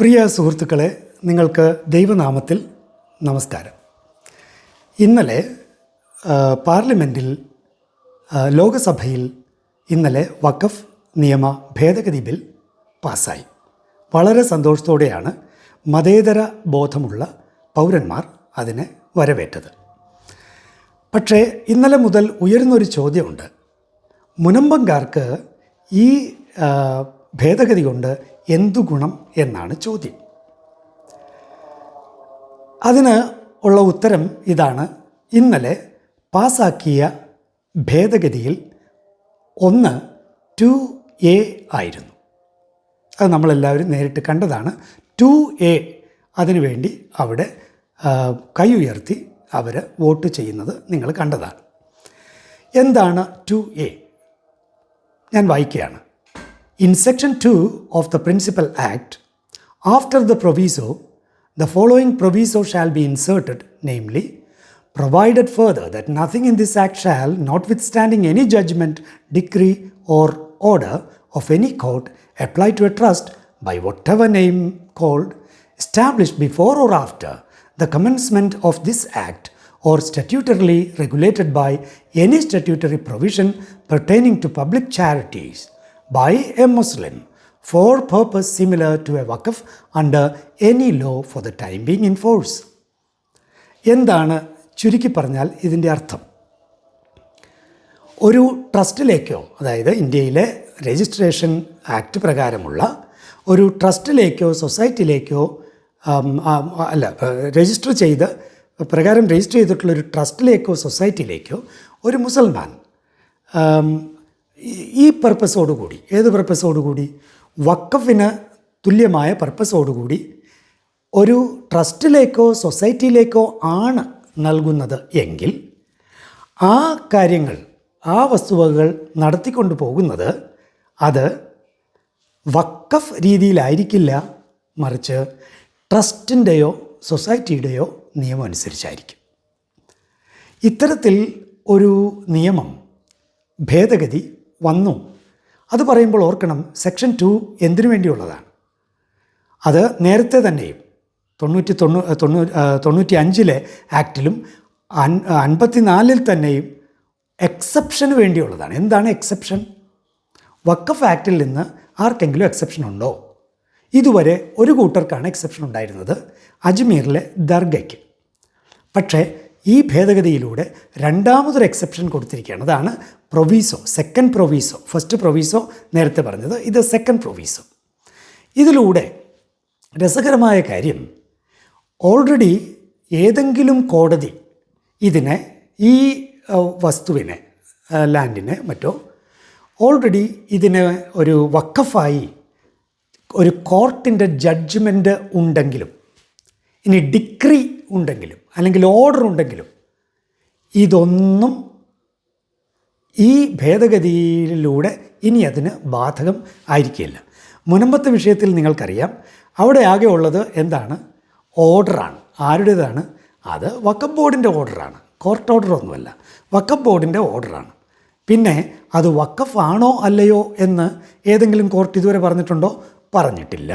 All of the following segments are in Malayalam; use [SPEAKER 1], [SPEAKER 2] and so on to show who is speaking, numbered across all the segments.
[SPEAKER 1] പ്രിയ സുഹൃത്തുക്കളെ നിങ്ങൾക്ക് ദൈവനാമത്തിൽ നമസ്കാരം. ഇന്നലെ പാർലമെന്റിൽ ലോകസഭയിൽ ഇന്നലെ വഖഫ് നിയമ ഭേദഗതി ബിൽ പാസ്സായി. വളരെ സന്തോഷത്തോടെയാണ് മതേതര ബോധമുള്ള പൗരന്മാർ അതിനെ വരവേറ്റത്. പക്ഷേ ഇന്നലെ മുതൽ ഉയരുന്നൊരു ചോദ്യമുണ്ട്. മുനമ്പങ്കാർക്ക് ഈ ഭേദഗതി കൊണ്ട് എന്തു ഗുണം എന്നാണ് ചോദ്യം. അതിന് ഉള്ള ഉത്തരം ഇതാണ്. ഇന്നലെ പാസാക്കിയ ഭേദഗതിയിൽ ഒന്ന് ടു എ ആയിരുന്നു. അത് നമ്മളെല്ലാവരും നേരിട്ട് കണ്ടതാണ്. ടു എ അതിനുവേണ്ടി അവിടെ കൈ ഉയർത്തി അവർ വോട്ട് ചെയ്യുന്നത് നിങ്ങൾ കണ്ടതാണ്. എന്താണ് ടു എ? ഞാൻ വായിക്കുകയാണ്. In Section 2 of the Principal Act, after the proviso, the following proviso shall be inserted, namely, provided further that nothing in this Act shall, notwithstanding any judgment, decree, or order of any court, apply to a trust by whatever name called, established before or after the commencement of this Act or statutorily regulated by any statutory provision pertaining to public charities. By a Muslim for purpose similar to a wakaf under any law for the time being in force. എന്താണ് ചുരുക്കി പറഞ്ഞാൽ ഇതിന്റെ അർത്ഥം ഒരു ട്രസ്റ്റിലേക്കോ അതായത് ഇന്ത്യയിലെ രജിസ്ട്രേഷൻ ആക്ട് പ്രകാരമുള്ള ഒരു ട്രസ്റ്റിലേക്കോ സൊസൈറ്റിയിലേക്കോ അല്ല രജിസ്റ്റർ ചെയ്ത് പ്രകാരം രജിസ്റ്റർ ചെയ്തിട്ടുള്ള ഒരു ട്രസ്റ്റിലേക്കോ സൊസൈറ്റിയിലേക്കോ ഒരു മുസൽമാൻ ഈ- പർപ്പസോടുകൂടി ഏത് പർപ്പസോടുകൂടി വക്കഫിന് തുല്യമായ പർപ്പസോടുകൂടി ഒരു ട്രസ്റ്റിലേക്കോ സൊസൈറ്റിയിലേക്കോ ആണ് നൽകുന്നത് എങ്കിൽ ആ കാര്യങ്ങൾ ആ വസ്തുവകകൾ നടത്തിക്കൊണ്ട് പോകുന്നത് അത് വക്കഫ് രീതിയിലായിരിക്കില്ല മറിച്ച് ട്രസ്റ്റിന്റെയോ സൊസൈറ്റിയുടെയോ നിയമം അനുസരിച്ചായിരിക്കും. ഇത്തരത്തിൽ ഒരു നിയമം ഭേദഗതി വന്നു. അത് പറയുമ്പോൾ ഓർക്കണം സെക്ഷൻ ടു എന്തിനു വേണ്ടിയുള്ളതാണ്? അത് നേരത്തെ തന്നെയും തൊണ്ണൂറ്റി തൊണ്ണൂ തൊണ്ണൂ തൊണ്ണൂറ്റി അഞ്ചിലെ ആക്ടിലും അൻ അൻപത്തിനാലിൽ തന്നെയും എക്സെപ്ഷന് വേണ്ടിയുള്ളതാണ്. എന്താണ് എക്സെപ്ഷൻ വക്കഫ് ആക്റ്റിൽ നിന്ന് ആർക്കെങ്കിലും എക്സെപ്ഷൻ ഉണ്ടോ? ഇതുവരെ ഒരു കൂട്ടർക്കാണ് എക്സെപ്ഷൻ ഉണ്ടായിരുന്നത് അജ്മീറിലെ ദർഗയ്ക്ക്. പക്ഷേ ഈ ഭേദഗതിയിലൂടെ രണ്ടാമതൊരു എക്സെപ്ഷൻ കൊടുത്തിരിക്കുകയാണ്. അതാണ് പ്രൊവീസോ സെക്കൻഡ് പ്രൊവീസോ ഫസ്റ്റ് പ്രൊവീസോ നേരത്തെ പറഞ്ഞത് ഇത് സെക്കൻഡ് പ്രൊവീസോ ഇതിലൂടെ രസകരമായ കാര്യം ഓൾറെഡി ഏതെങ്കിലും കോടതി ഇതിനെ ഈ വസ്തുവിനെ ലാൻഡിനെ മറ്റോ ഓൾറെഡി ഇതിനെ ഒരു വക്കഫായി ഒരു കോർട്ടിന്റെ ജഡ്ജ്മെന്റ് ഉണ്ടെങ്കിലും ഇനി ഡിക്രി ഉണ്ടെങ്കിലും അല്ലെങ്കിൽ ഓർഡർ ഉണ്ടെങ്കിലും ഇതൊന്നും ഈ ഭേദഗതിയിലൂടെ ഇനി അതിന് ബാധകം ആയിരിക്കില്ല. മുനമ്പത്തെ വിഷയത്തിൽ നിങ്ങൾക്കറിയാം അവിടെ ആകെ ഉള്ളത് എന്താണ്? ഓർഡറാണ് ആരുടേതാണ്? അത് വക്കം ബോർഡിന്റെ ഓർഡറാണ് കോർട്ട് ഓർഡർ ഒന്നുമല്ല. വക്കഫ് ബോർഡിന്റെ ഓർഡറാണ് പിന്നെ അത് വക്കഫ് ആണോ അല്ലയോ എന്ന് ഏതെങ്കിലും കോർട്ട് ഇതുവരെ പറഞ്ഞിട്ടുണ്ടോ? പറഞ്ഞിട്ടില്ല.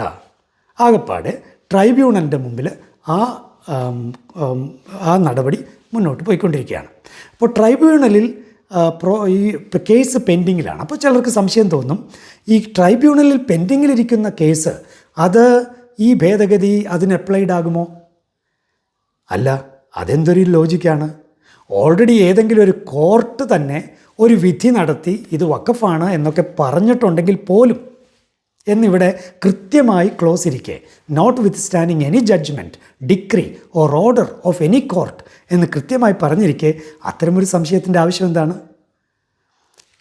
[SPEAKER 1] ആകപ്പാടെ ട്രൈബ്യൂണലിന്റെ മുമ്പിൽ ആ ആം, നടപടി മുന്നോട്ട് പോയിക്കൊണ്ടിരിക്കുകയാണ്. അപ്പോൾ ട്രൈബ്യൂണലിൽ പ്രോ ഈ കേസ് പെൻഡിങ്ങിലാണ്. അപ്പോൾ ചിലർക്ക് സംശയം തോന്നും ഈ ട്രൈബ്യൂണലിൽ പെൻഡിങ്ങിലിരിക്കുന്ന കേസ് അത് ഈ ഭേദഗതി അതിന് അപ്ലൈഡ് ആകുമോ? അല്ല അതെന്തൊരു ലോജിക്കാണ് ഓൾറെഡി ഏതെങ്കിലും ഒരു കോർട്ട് തന്നെ ഒരു വിധി നടത്തി ഇത് വക്കഫാണ് എന്നൊക്കെ പറഞ്ഞിട്ടുണ്ടെങ്കിൽ പോലും എന്നിവിടെ കൃത്യമായി ക്ലോസ് ഇരിക്കെ. Notwithstanding any judgement decree or order of any court എന്ന് കൃത്യമായി പറഞ്ഞിരിക്കെ. അത്തരമൊരു സംശയത്തിന്റെ ആവശ്യം എന്താണ്?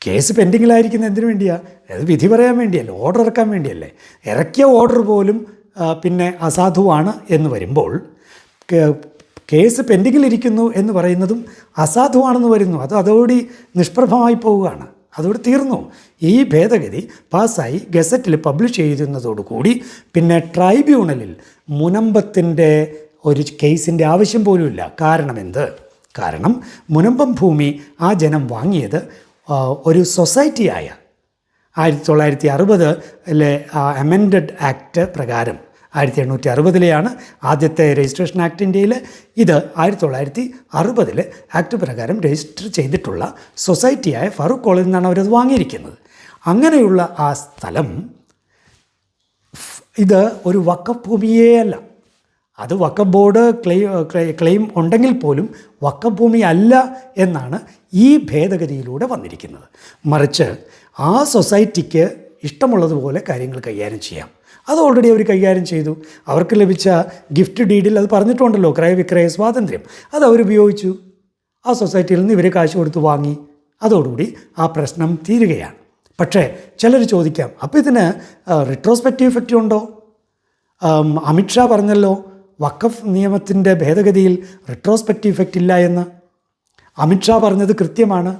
[SPEAKER 1] കേസ് പെൻഡിങ്ങിലായിരിക്കുന്ന എന്തിനു വേണ്ടിയാണ് അത് വിധി പറയാൻ വേണ്ടിയല്ലേ? ഓർഡർ ഇറക്കാൻ വേണ്ടിയല്ലേ? ഇറക്കിയ ഓർഡർ പോലും പിന്നെ അസാധുവാണ് എന്ന് വരുമ്പോൾ കേസ് പെൻഡിങ്ങിലിരിക്കുന്നു എന്ന് പറയുന്നതും അസാധുവാണെന്ന് വരുന്നു. അത് അതോടി നിഷ്പ്രഭമായി പോവുകയാണ്. അതോടെ തീർന്നു. ഈ ഭേദഗതി പാസ്സായി ഗസറ്റിൽ പബ്ലിഷ് ചെയ്യുന്നതോടുകൂടി പിന്നെ ട്രൈബ്യൂണലിൽ മുനമ്പത്തിന്റെ ഒരു കേസിന്റെ ആവശ്യം പോലുമില്ല. കാരണം എന്ത്? കാരണം മുനമ്പം ഭൂമി ആ ജനം വാങ്ങിയത് ഒരു സൊസൈറ്റിയായ ആയിരത്തി തൊള്ളായിരത്തി അറുപതിലെ അമെൻഡഡ് ആക്ട് പ്രകാരം. ആയിരത്തി എണ്ണൂറ്റി അറുപതിലെയാണ് ആദ്യത്തെ രജിസ്ട്രേഷൻ ആക്ട് ഇന്ത്യയിൽ ഇത് ആയിരത്തി തൊള്ളായിരത്തി അറുപതിൽ ആക്ട് പ്രകാരം രജിസ്റ്റർ ചെയ്തിട്ടുള്ള സൊസൈറ്റിയായ ഫറൂഖ് കോളേജിൽ നിന്നാണ് അവരത് വാങ്ങിയിരിക്കുന്നത്. അങ്ങനെയുള്ള ആ സ്ഥലം ഇത് ഒരു വക്കഫ് ഭൂമിയേ അല്ല. അത് വക്കഫ് ബോർഡ് ക്ലെയിം ക്ലെയിം ഉണ്ടെങ്കിൽ പോലും വക്കഫ് ഭൂമി അല്ല എന്നാണ് ഈ ഭേദഗതിയിലൂടെ വന്നിരിക്കുന്നത്. മറിച്ച് ആ സൊസൈറ്റിക്ക് ഇഷ്ടമുള്ളതുപോലെ കാര്യങ്ങൾ കൈകാര്യം ചെയ്യാം. അത് ഓൾറെഡി അവർ കൈകാര്യം ചെയ്തു. അവർക്ക് ലഭിച്ച ഗിഫ്റ്റ് ഡീഡിൽ അത് പറഞ്ഞിട്ടുണ്ടല്ലോ ക്രയവിക്രയ സ്വാതന്ത്ര്യം. അത് അവർ ഉപയോഗിച്ചു. ആ സൊസൈറ്റിയിൽ നിന്ന് ഇവർ കാശ് കൊടുത്ത് വാങ്ങി. അതോടുകൂടി ആ പ്രശ്നം തീരുകയാണ്. പക്ഷേ ചിലർ ചോദിക്കാം അപ്പോൾ ഇതിന് റിട്രോസ്പെക്റ്റീവ് ഇഫക്റ്റ് ഉണ്ടോ? അമിത്ഷാ പറഞ്ഞല്ലോ വഖഫ് നിയമത്തിന്റെ ഭേദഗതിയിൽ റിട്രോസ്പെക്റ്റീവ് ഇഫക്റ്റ് ഇല്ല എന്ന്. അമിത്ഷാ പറഞ്ഞത് കൃത്യമാണ്.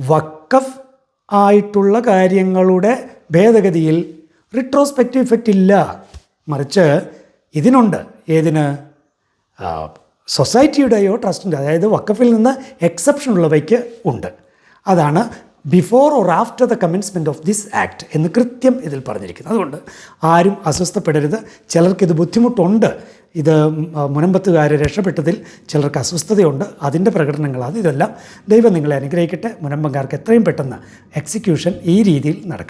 [SPEAKER 1] വഖഫ് ആയിട്ടുള്ള കാര്യങ്ങളുടെ ഭേദഗതിയിൽ റിട്രോസ്പെക്റ്റീവ് ഇഫക്റ്റ് ഇല്ല. മറിച്ച് ഇതിനുണ്ട്. ഏതിന്? സൊസൈറ്റിയുടെയോ ട്രസ്റ്റിന്റെ അതായത് വക്കഫിൽ നിന്ന് എക്സെപ്ഷൻ ഉള്ളവയ്ക്ക് ഉണ്ട്. അതാണ് before or after the commencement of this act എന്ന് കൃത്യം ഇതിൽ പറഞ്ഞിരിക്കുന്നു. അതുകൊണ്ട് ആരും അസ്വസ്ഥപ്പെടരുത്. ചിലർക്കിത് ബുദ്ധിമുട്ടുണ്ട്. ഇത് മുനമ്പത്തുകാരെ രക്ഷപ്പെട്ടതിൽ ചിലർക്ക് അസ്വസ്ഥതയുണ്ട്. അതിന്റെ പ്രകടനങ്ങളാണ് ഇതെല്ലാം. ദൈവം നിങ്ങളെ അനുഗ്രഹിക്കട്ടെ. മുനമ്പങ്കാർക്ക് എത്രയും പെട്ടെന്ന് എക്സിക്യൂഷൻ ഈ രീതിയിൽ നടക്കും.